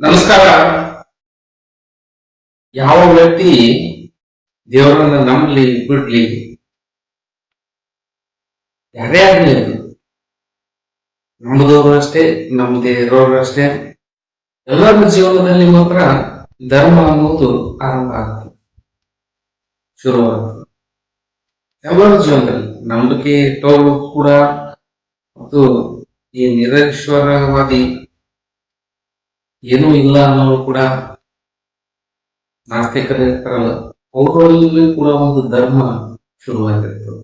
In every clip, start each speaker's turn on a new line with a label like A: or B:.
A: ನಮಸ್ಕಾರ. ಯಾವ ವ್ಯಕ್ತಿ ದೇವರನ್ನ ನಂಬಲಿ, ಬಿಡ್ಲಿ? ಯಾರೇ ಆಗ್ಲಿ ಅದು. ನಂಬದವರು ಅಷ್ಟೇ ನಂಬದೇ ಇರೋರು ಅಷ್ಟೇ. ಎಲ್ಲರ ಜೀವನದಲ್ಲಿ ಮಾತ್ರ ಧರ್ಮ ಅನ್ನೋದು ಆರಂಭ ಆಗ್ತದೆ. ಶುರುವಾಗ್ತದೆ. ಎಲ್ಲರ ಜೀವನದಲ್ಲಿ? ನಂಬಿಕೆ ಇಟ್ಟವರು ಕೂಡ ಮತ್ತು ಈ ನಿರೀಶ್ವರವಾದಿ ಏನೂ ಇಲ್ಲ ಅನ್ನೋರು ಕೂಡ ನಾಸ್ತಿಕರು ಇರ್ತಾರಲ್ಲ ಅವರಲ್ಲಿ ಕೂಡ ಒಂದು ಧರ್ಮ ಶುರುವಾಗಿರ್ತದೆ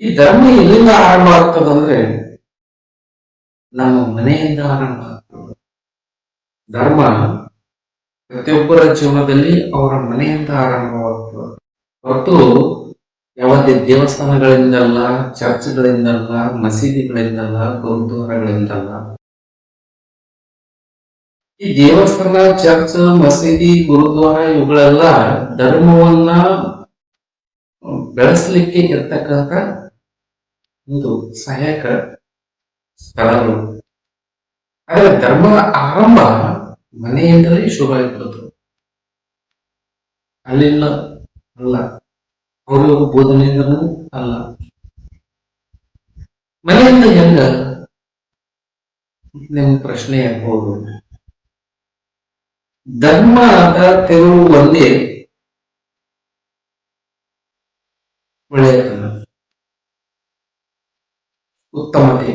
A: ಈ ಧರ್ಮ ಎಲ್ಲಿಂದ ಆರಂಭ ಆಗ್ತದಂದ್ರೆ ನಮ್ಮ ಮನೆಯಿಂದ ಆರಂಭ ಆಗ್ತದೆ. ಧರ್ಮ ಪ್ರತಿಯೊಬ್ಬರ ಜೀವನದಲ್ಲಿ ಅವರ ಮನೆಯಿಂದ ಆರಂಭವಾಗ್ತದೆ. ಹೊರತು ಯಾವುದೇ ದೇವಸ್ಥಾನಗಳಿಂದಲ್ಲ, ಚರ್ಚ್ಗಳಿಂದಲ್ಲ, ಮಸೀದಿಗಳಿಂದಲ್ಲ, ಗುರುದ್ವಾರಗಳಿಂದಲ್ಲ ಈ ದೇವಸ್ಥಾನ, ಚರ್ಚ್, ಮಸೀದಿ, ಗುರುದ್ವಾರ, ಇವುಗಳೆಲ್ಲ ಧರ್ಮವನ್ನ ಬೆಳೆಸಲಿಕ್ಕೆ ಇರ್ತಕ್ಕಂಥ ಒಂದು ಸಹಾಯಕ ಸ್ಥಳಗಳು. ಆದರೆ ಧರ್ಮದ ಆರಂಭ ಮನೆಯಿಂದಲೇ ಶುರುವಾಗಿರೋದು ಅಲ್ಲಿಲ್ಲ, ಅಲ್ಲ. ಅವರು ಬೋಧನೆಯಿಂದಲೂ ಅಲ್ಲ. ಮನೆಯಿಂದ ಹೆಂಗ? ನಿಮ್ ಪ್ರಶ್ನೆ ಆಗ್ಬೋದು. ಧರ್ಮದ ತೆರವು ಒಂದೇ ಒಳ್ಳೆಯತನ ಉತ್ತಮತೆ.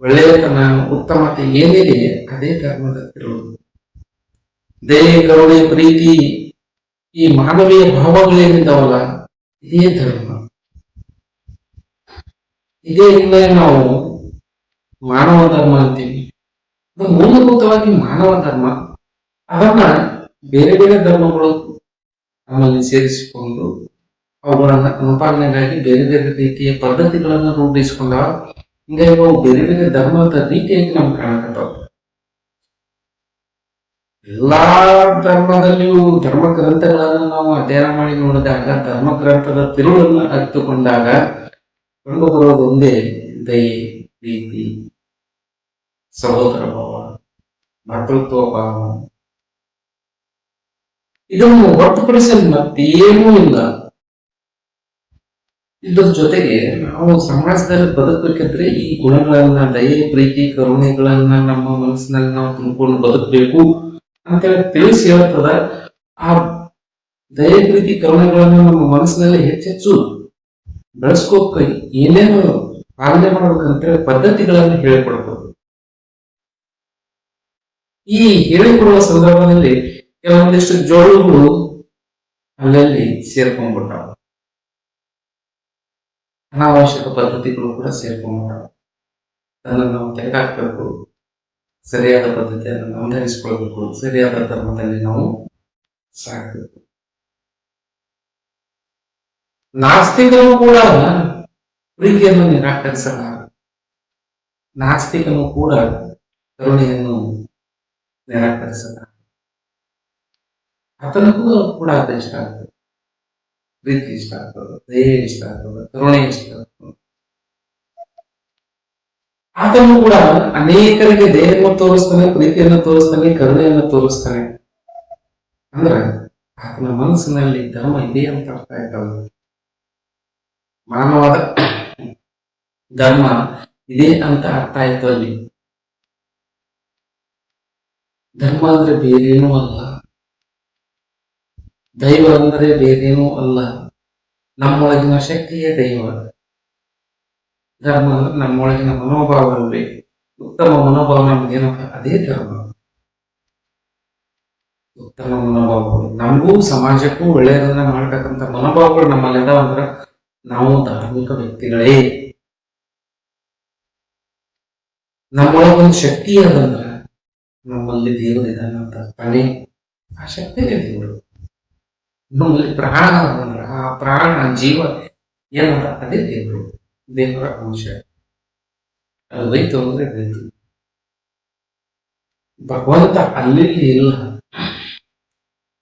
A: ಒಳ್ಳೆಯತನ, ಉತ್ತಮತೆ ಏನಿದೆ? ಅದೇ ಧರ್ಮದ ತಿರುವು ದೇಹ ಕರುಣೆ ಪ್ರೀತಿ, ಈ ಮಾನವೀಯ ಭಾವಗಳೇನಿದ್ದಾವಲ್ಲ ಇದೇ ಧರ್ಮ. ಇದೇ ಇಲ್ಲ ನಾವು ಮಾನವ ಧರ್ಮ ಅಂತೀವಿ. ಮೂಲಭೂತವಾಗಿ ಮಾನವ ಧರ್ಮ. ಅದನ್ನ ಬೇರೆ ಬೇರೆ ಧರ್ಮಗಳು ನಮ್ಮಲ್ಲಿ ಸೇರಿಸಿಕೊಂಡು ಅವುಗಳನ್ನ ಅನುಪಾಲನೆಗಾಗಿ ಬೇರೆ ಬೇರೆ ರೀತಿಯ ಪದ್ಧತಿಗಳನ್ನ ರೂಪಿಸಿಕೊಂಡಾಗ ಹಿಂಗಾಗಿ ಅವು ಬೇರೆ ಬೇರೆ ಧರ್ಮದ ರೀತಿಯಾಗಿ ನಮ್ಗೆ ಕಾಣಕತ್ತಾವ. ಎಲ್ಲಾ ಧರ್ಮದಲ್ಲಿಯೂ ಧರ್ಮ ಗ್ರಂಥಗಳನ್ನು ನಾವು ಅಧ್ಯಯನ ಮಾಡಿ ನೋಡಿದಾಗ, ಧರ್ಮ ಗ್ರಂಥದ ತಿರುಳನ್ನು ಅರಿತುಕೊಂಡಾಗ ಕಂಡು ಒಂದೇ, ದಯೆ, ಪ್ರೀತಿ ಸಹೋದರ ಭಾವ ಮಾತೃತ್ವ ಭಾವ. ಇದನ್ನು ಹೊರತುಪಡಿಸಲು ಮತ್ತೇನೂ ಇಲ್ಲ. ಇದ್ರ ಜೊತೆಗೆ ನಾವು ಸಮಾಜದಲ್ಲಿ ಬದುಕಬೇಕಂದ್ರೆ ಈ ಗುಣಗಳನ್ನ, ದಯೆ, ಪ್ರೀತಿ, ಕರುಣೆಗಳನ್ನ ನಮ್ಮ ಮನಸ್ಸಿನಲ್ಲಿ ನಾವು ತುಂಬಿಕೊಂಡು ಬದುಕಬೇಕು ಅಂತೇಳಿ ತಿಳಿಸಿ ಹೇಳ್ತದ. ಆ ದಯೆ, ಪ್ರೀತಿ, ಕರುಣೆಗಳನ್ನ ನಮ್ಮ ಮನಸ್ಸಿನಲ್ಲಿ ಹೆಚ್ಚೆಚ್ಚು ಬೆಳೆಸ್ಕೋಕ್ ಏನೇನು ಪಾಲನೆ ಮಾಡ್ಬೇಕಂತೇಳಿ ಪದ್ಧತಿಗಳನ್ನ ಹೇಳಿಕೊಡ್ಬೋದು ಈ ಹೇಳಿಕೊಡುವ ಸಂದರ್ಭದಲ್ಲಿ ಕೆಲವೊಂದಿಷ್ಟು ಜೋಳುಗಳು ಅಲ್ಲಲ್ಲಿ ಸೇರ್ಕೊಂಡ್ಬಿಟ್ಟಾವ. ಅನಾವಶ್ಯಕ ಪದ್ಧತಿಗಳು ಕೂಡ ಸೇರ್ಕೊಂಡ್ಬಿಟ್ಟಾವ. ಅದನ್ನು ನಾವು ತೆಗೆದಾಕ್ಬೇಕು ಸರಿಯಾದ ಪದ್ಧತಿಯನ್ನು ನಾವು ಧರಿಸಿಕೊಳ್ಬೇಕು ಸರಿಯಾದ ಧರ್ಮದಲ್ಲಿ ನಾವು ಸಾಕಬೇಕು ನಾಸ್ತಿಕರು ಕೂಡ ಪ್ರೀತಿಯನ್ನು ನಿರಾಕರಿಸಲಾರ ನಾಸ್ತಿಕನು ಕೂಡ ಕರುಣೆಯನ್ನು ನಿರಾಕರಿಸಲಾರ ಆತನಿಗೂ ಕೂಡ ಆತ ಇಷ್ಟ ಆಗ್ತದೆ. ಪ್ರೀತಿ ಇಷ್ಟ ಆಗ್ತದೆ, ದಯೆ ಇಷ್ಟ ಆಗ್ತದೆ, ಕರುಣೆ ಇಷ್ಟ ಆಗ್ತದೆ. ಆತನು ಕೂಡ ಅನೇಕರಿಗೆ ದಯೆಯನ್ನು ತೋರಿಸ್ತಾನೆ, ಪ್ರೀತಿಯನ್ನು ತೋರಿಸ್ತಾನೆ, ಕರುಣೆಯನ್ನು ತೋರಿಸ್ತಾನೆ. ಅಂದ್ರೆ ಆತನ ಮನಸ್ಸಿನಲ್ಲಿ ಧರ್ಮ ಇದೆ ಅಂತ ಅರ್ಥ ಆಯ್ತಲ್ಲ ಮಾನವಾದ ಧರ್ಮ ಇದೆ ಅಂತ ಅರ್ಥ ಆಯ್ತು ಅಲ್ಲಿ. ಧರ್ಮ ಅಂದ್ರೆ ಬೇರೇನೂ ಅಲ್ಲ. ದೈವ ಅಂದ್ರೆ ಬೇರೇನೂ ಅಲ್ಲ. ನಮ್ಮೊಳಗಿನ ಶಕ್ತಿಯೇ ದೈವ ಧರ್ಮ ಅಂದ್ರೆ ನಮ್ಮೊಳಗಿನ ಮನೋಭಾವ ಅಲ್ವೇ. ಉತ್ತಮ ಮನೋಭಾವ ನಮ್ಗೇನಪ್ಪ ಅದೇ ಧರ್ಮ. ಉತ್ತಮ ಮನೋಭಾವಗಳು ನಮಗೂ ಸಮಾಜಕ್ಕೂ ಒಳ್ಳೆಯದನ್ನ ಮಾಡ್ತಕ್ಕಂಥ ಮನೋಭಾವಗಳು ನಮ್ಮಲ್ಲಿ ಅಂದ್ರ ನಾವು ಧಾರ್ಮಿಕ ವ್ಯಕ್ತಿಗಳೇ. ನಮ್ಮೊಳಗೊಂದು ಶಕ್ತಿ ಅದಂದ್ರ ನಮ್ಮಲ್ಲಿ ದೇವರು ಇದ್ದಾನೆ ಅಂತ ತಾನೇ ಆ ಶಕ್ತಿನೇ ದೇವರು. ನಮ್ಮಲ್ಲಿ ಪ್ರಾಣ ಅಂದ್ರೆ ಆ ಪ್ರಾಣ ಜೀವ ಏನಂತ ಅದೇ ದೇವರು, ದೇವರ ಅಂಶ. ಹೋಯ್ತು ಅಂದ್ರೆ ರೈತ ಭಗವಂತ ಅಲ್ಲಿ ಇಲ್ಲ.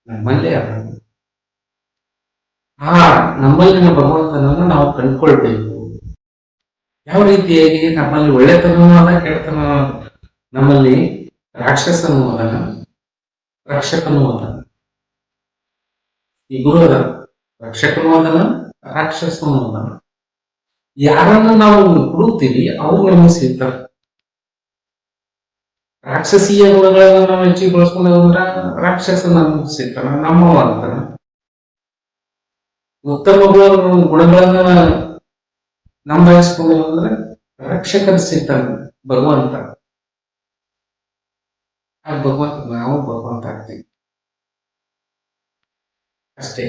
A: ನಮ್ಮಲ್ಲೇ ಅದ ಆ ನಮ್ಮಲ್ಲಿನ ಭಗವಂತನನ್ನು ನಾವು ಕಂಡ್ಕೊಳ್ಬೇಕು. ಯಾವ ರೀತಿಯಾಗಿ ನಮ್ಮಲ್ಲಿ ಒಳ್ಳೆತನ ಕೇಳ್ತಾನ ನಮ್ಮಲ್ಲಿ ರಾಕ್ಷಸನು ಅದನ ರಕ್ಷಕನೂ ಅದನ ಈ ಗುರು ರಕ್ಷಕನೂ ಅದನ ರಾಕ್ಷಸನೂ ಅದನ ಯಾರನ್ನ ನಾವು ಹುಡುಕ್ತೀವಿ ಅವ್ರು ನಮಗೆ ಸಿಗ್ತಾರೆ ರಾಕ್ಷಸೀಯ ಗುಣಗಳನ್ನ ನಾವು ಹೆಚ್ಚಿಗೆ ಬಳಸ್ಕೊಂಡು ಹೋದ್ರ ರಾಕ್ಷಸ ನಮ್ಗೆ ಸಿಗ್ತಾನ ನಮ್ಮವ ಅಂತಾನ ಉತ್ತಮ ಗುಣ- ಗುಣಗಳನ್ನ ನಮ್ಮ ಬಯಸ್ಕೊಂಡು ರಕ್ಷಕನ ಸಿಗ್ತಾನ ಭಗವಂತ. ಆ ಭಗವಂತ ನಾವು ಭಗವಂತ ಆಗ್ತೀವಿ ಅಷ್ಟೇ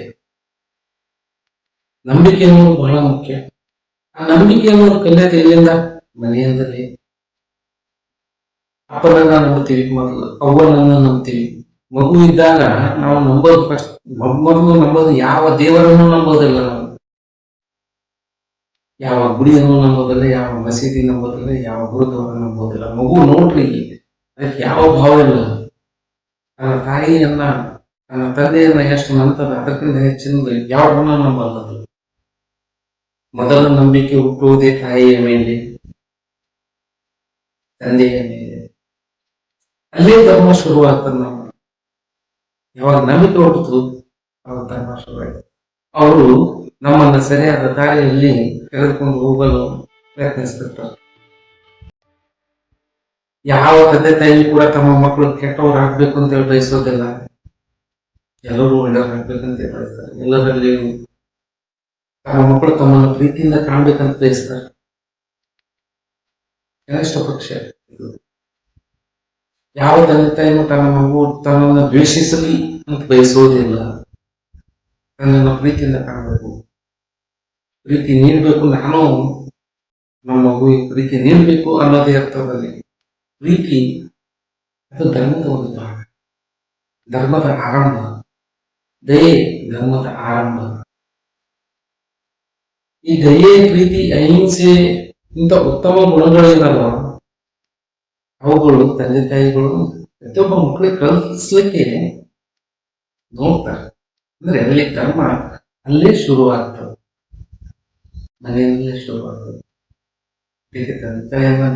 A: ನಂಬಿಕೆ ಅನ್ನೋದು ಬಹಳ ಮುಖ್ಯ ಆ ನಂಬಿಕೆ ಅನ್ನೋದು ಕಲಿಯೋದು ಎಲ್ಲಿಂದ ಮನೆಯಿಂದಲೇ ಅಪ್ಪನನ್ನ ನಂಬ್ತೀವಿ ಮೊದಲು ಅವ್ವನನ್ನ ನಂಬ್ತೀವಿ ಮಗು ಇದ್ದಾಗ ನಾವು ನಂಬೋದು ಫಸ್ಟ್ ಮೊದಲು ನಂಬೋದು ಯಾವ ದೇವರನ್ನು ನಂಬೋದಿಲ್ಲ ನಾವು ಯಾವ ಗುಡಿಯನ್ನು ನಂಬೋದಿಲ್ಲ ಯಾವ ಮಸೀದಿ ನಂಬೋದಿಲ್ಲ ಯಾವ ಗುರುದವರನ್ನು ನಂಬೋದಿಲ್ಲ ಮಗು ನೋಡ್ರಿ ಅದಕ್ಕೆ ಯಾವ ಭಾವ ಇಲ್ಲ. ತನ್ನ ತಾಯಿಯನ್ನ, ತನ್ನ ತಂದೆಯನ್ನ ಎಷ್ಟು ನಂತರ ಅದಕ್ಕಿಂತ ಹೆಚ್ಚಿನ ಗುಣ ನಂಬಲ್ಲದು ಮೊದಲ ನಂಬಿಕೆ ಹುಟ್ಟುವುದೇ ತಾಯಿಯ ಮೇಲೆ, ತಂದೆಯ ಮೇಲೆ. ಅಲ್ಲೇ ಧರ್ಮ ಶುರುವಾಗ್ತದೆ ಯಾವಾಗ ನಂಬಿಕೆ ಹುಟ್ಟಿತು ಅವಾಗ ಧರ್ಮ ಶುರುವಾಯ್ತು ಅವರು ನಮ್ಮನ್ನ ಸರಿಯಾದ ದಾರಿಯಲ್ಲಿ ತೆಗೆದುಕೊಂಡು ಹೋಗಲು ಪ್ರಯತ್ನಿಸ್ತಿರ್ತಾರೆ. ಯಾವ ತಂದೆ ತಾಯಿ ಕೂಡ ತಮ್ಮ ಮಕ್ಕಳು ಕೆಟ್ಟವ್ರು ಆಗ್ಬೇಕು ಅಂತ ಹೇಳಿ ಬಯಸೋದಿಲ್ಲ. ಎಲ್ಲರೂ ಒಳ್ಳೆಯವ್ರಾಗ್ಬೇಕಂತ ಹೇಳಿ ಬಯಸ್ತಾರೆ. ಎಲ್ಲರಲ್ಲಿ ತಮ್ಮ ಮಕ್ಕಳು ತಮ್ಮನ್ನು ಪ್ರೀತಿಯಿಂದ ಕಾಣ್ಬೇಕಂತ ಬಯಸ್ತಾರೆ. ಕನಿಷ್ಠ ಪಕ್ಷ ಇದು. ಯಾವ ತಂದೆ ತಾಯಿನೂ ತನ್ನ ಮಗು ತನ್ನನ್ನು ದ್ವೇಷಿಸಲಿ ಅಂತ ಬಯಸೋದಿಲ್ಲ. ತನ್ನನ್ನು ಪ್ರೀತಿಯಿಂದ ಕಾಣಬೇಕು. ಪ್ರೀತಿ ನೀಡಬೇಕು. ನಾನು ನಮ್ಮ ಮಗುವಿಗೆ ಪ್ರೀತಿ ನೀಡಬೇಕು ಅನ್ನೋದೇ ಅರ್ಥದಲ್ಲಿ. ಪ್ರೀತಿ ಅದು ಧರ್ಮದ ಒಂದು ಭಾಗ. ಧರ್ಮದ ಆರಂಭ, ದಯೆ ಧರ್ಮದ ಆರಂಭ. ಈ ದಯೆ, ಪ್ರೀತಿ, ಅಹಿಂಸೆ ಇಂಥ ಉತ್ತಮ ಗುಣಗಳೇನಲ್ಲ ಅವುಗಳು ತಂದೆ ತಾಯಿಗಳು ಪ್ರತಿಯೊಬ್ಬ ಮಕ್ಕಳಿಗೆ ಕಲಿಸ್ಲಿಕ್ಕೆ ನೋಡ್ತಾರೆ. ಅಂದ್ರೆ ಅಲ್ಲಿ ಧರ್ಮ ಅಲ್ಲೇ ಶುರುವಾಗ್ತದೆ. ಮನೆಯಲ್ಲೇ ಶುರುವಾಗ್ತದೆ.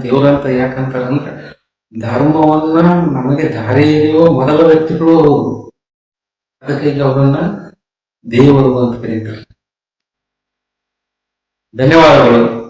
A: ದೇವರಂತ ಯಾಕಂತಾರೆ ಅಂದ್ರೆ ಧರ್ಮವನ್ನ ನಮಗೆ ಹಿಡಿಯುವ ಮೊದಲ ವ್ಯಕ್ತಿಗಳು ಅವರು. ಅದಕ್ಕೆ ಈಗ ಅವರನ್ನ ದೇವರು ಅಂತ ಕರೀತಾರೆ. ಧನ್ಯವಾದಗಳು.